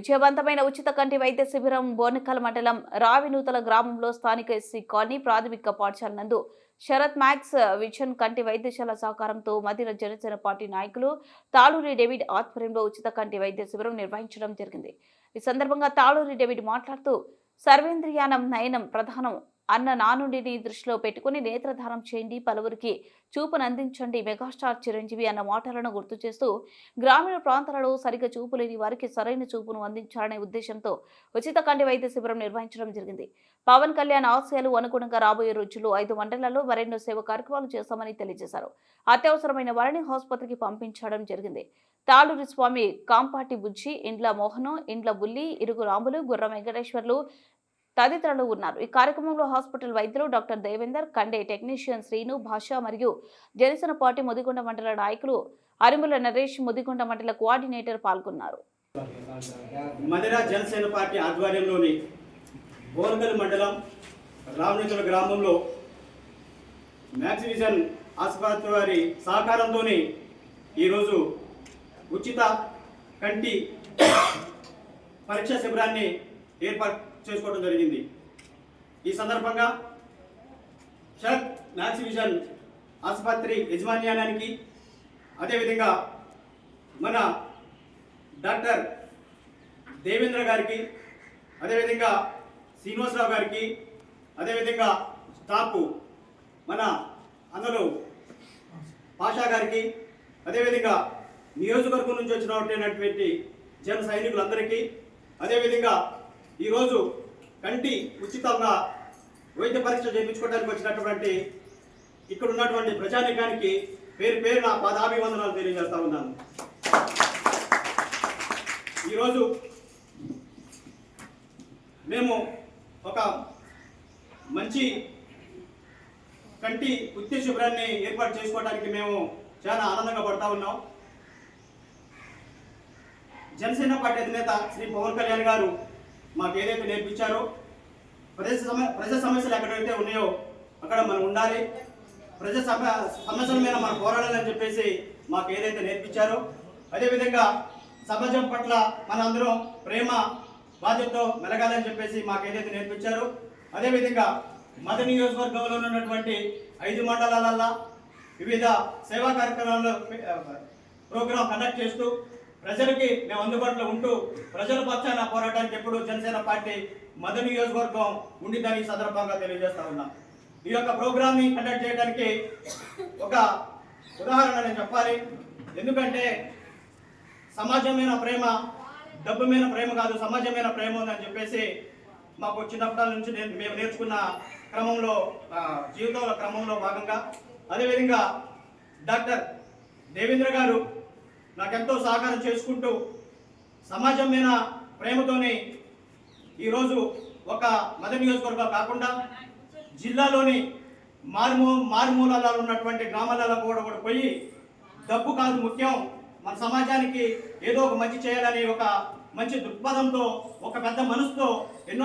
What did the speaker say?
విజయవంతమైన ఉచిత కంటి వైద్య శిబిరం బోనకల్ మండలం రావినూతల గ్రామంలో స్థానిక ఎస్సీ కాలనీ ప్రాథమిక పాఠశాల నందు. శరత్ మ్యాక్స్ విజన్ కంటి వైద్యశాల సహకారంతో మదిర జనసేన పార్టీ నాయకులు తాళూరి డేవిడ్ ఆధ్వర్యంలో ఉచిత కంటి వైద్య శిబిరం నిర్వహించడం జరిగింది. ఈ సందర్భంగా తాళూరి డేవిడ్ మాట్లాడుతూ సర్వేంద్రియానం నయనం ప్రధానం అన్న నానుడిని దృష్టిలో పెట్టుకుని నేత్రధారం చేయండి. పలువురికి చూపునందించండి. మెగాస్టార్ చిరంజీవి అన్న మాటలను గుర్తు చేస్తూ గ్రామీణ ప్రాంతాలలో సరిగ్గా చూపు లేని వారికి సరైన చూపును అందించాలనే ఉద్దేశంతో ఉచిత కంటి వైద్య శిబిరం నిర్వహించడం జరిగింది. పవన్ కళ్యాణ్ ఆశయాలు అనుగుణంగా రాబోయే రోజుల్లో ఐదు మండలాల్లో మరెన్నో సేవ కార్యక్రమాలు చేస్తామని తెలియజేశారు. అత్యవసరమైన వారిని ఆసుపత్రికి పంపించడం జరిగింది. తాళూరి స్వామి కాంపాటి బుజ్జి ఇండ్ల మోహనం ఇండ్ల బుల్లి ఇరుగు రాములు గుర్ర వెంకటేశ్వర్లు తదితరులు ఉన్నారు. ఈ కార్యక్రమంలో హాస్పిటల్ వైద్యులు డాక్టర్ దేవేందర్ కండే టెక్నీషియన్ శ్రీను భాష మరియు జనసేన పార్టీ ముదిగొండ మండల నాయకులు అరిముల నరేష్ ముదిగొండ మండల కోఆర్డినేటర్ పాల్గొన్నారు. మదిర జనసేన పార్టీ ఆధ్వర్యంలోని బోర్గల్ మండలం రామనితుల గ్రామంలో మ్యాక్సివిజన్ ఆసుపత్రి వారి సహకారంతో ఈరోజు ఉచిత కంటి పరీక్ష శిబిరాన్ని ఏర్పాటు చేసుకోవడం జరిగింది. ఈ సందర్భంగా శరత్ మ్యాక్సివిజన్ ఆసుపత్రి యజమాన్యానికి అదేవిధంగా మన డాక్టర్ దేవేంద్ర గారికి అదేవిధంగా శ్రీనివాసరావు గారికి అదేవిధంగా స్టాఫ్ మన అందులో పాషా గారికి అదేవిధంగా నియోజకవర్గం నుంచి వచ్చినటువంటి జన సైనికులందరికీ అదేవిధంగా ఈరోజు కంటి ఉచితంగా వైద్య పరీక్ష చేయించుకోవడానికి వచ్చినటువంటి ఇక్కడ ఉన్నటువంటి ప్రజానికానికి పేరు పేరు నా పాదాభివందనాలు తెలియజేస్తా ఉన్నాను. ఈరోజు మేము ఒక మంచి కంటి ఉత్తి శుభ్రాన్ని ఏర్పాటు చేసుకోవడానికి మేము చాలా ఆనందంగా పడతా ఉన్నాం. జనసేన పార్టీ అధినేత శ్రీ పవన్ కళ్యాణ్ గారు మాకు ఏదైతే నేర్పించారో ప్రజా సమ ప్రజా సమస్యలు ఎక్కడైతే ఉన్నాయో అక్కడ మనం ఉండాలి. ప్రజా సమ సమస్యల మీద మనం పోరాడాలని చెప్పేసి మాకు ఏదైతే నేర్పించారో అదేవిధంగా సమాజం పట్ల మనందరం ప్రేమ బాధ్యతతో మెలగాలని చెప్పేసి మాకు ఏదైతే నేర్పించారో అదేవిధంగా మద నియోజకవర్గంలో ఉన్నటువంటి ఐదు మండలాలల్లో వివిధ సేవా కార్యక్రమాల్లో ప్రోగ్రాం కండక్ట్ చేస్తూ ప్రజలకి మేము అందుబాటులో ఉంటూ ప్రజల పక్షాన పోరాటానికి ఎప్పుడు జనసేన పార్టీ మద నియోజకవర్గం ఉండిద్దని సందర్భంగా తెలియజేస్తా ఉన్నాం. ఈ యొక్క ప్రోగ్రామ్ని కండక్ట్ చేయడానికి ఒక ఉదాహరణ నేను చెప్పాలి. ఎందుకంటే సమాజమైన ప్రేమ డబ్బు మీద ప్రేమ కాదు సమాజమైన ప్రేమ ఉందని చెప్పేసి మాకు చిన్నప్పటి నుంచి నేను మేము నేర్చుకున్న క్రమంలో జీవితంలో క్రమంలో భాగంగా అదేవిధంగా డాక్టర్ దేవేంద్ర గారు నాకెంతో సహకారం చేసుకుంటూ సమాజం మీద ప్రేమతోనే ఈరోజు ఒక మద నియోజకవర్గం కాకుండా జిల్లాలోని మారుమూ మారుమూలలో ఉన్నటువంటి గ్రామాలలో కూడా కూడా పోయి డబ్బు కాదు ముఖ్యం. మన సమాజానికి ఏదో ఒక మంచి చేయాలని ఒక మంచి దృక్పథంతో ఒక పెద్ద మనసుతో ఎన్నో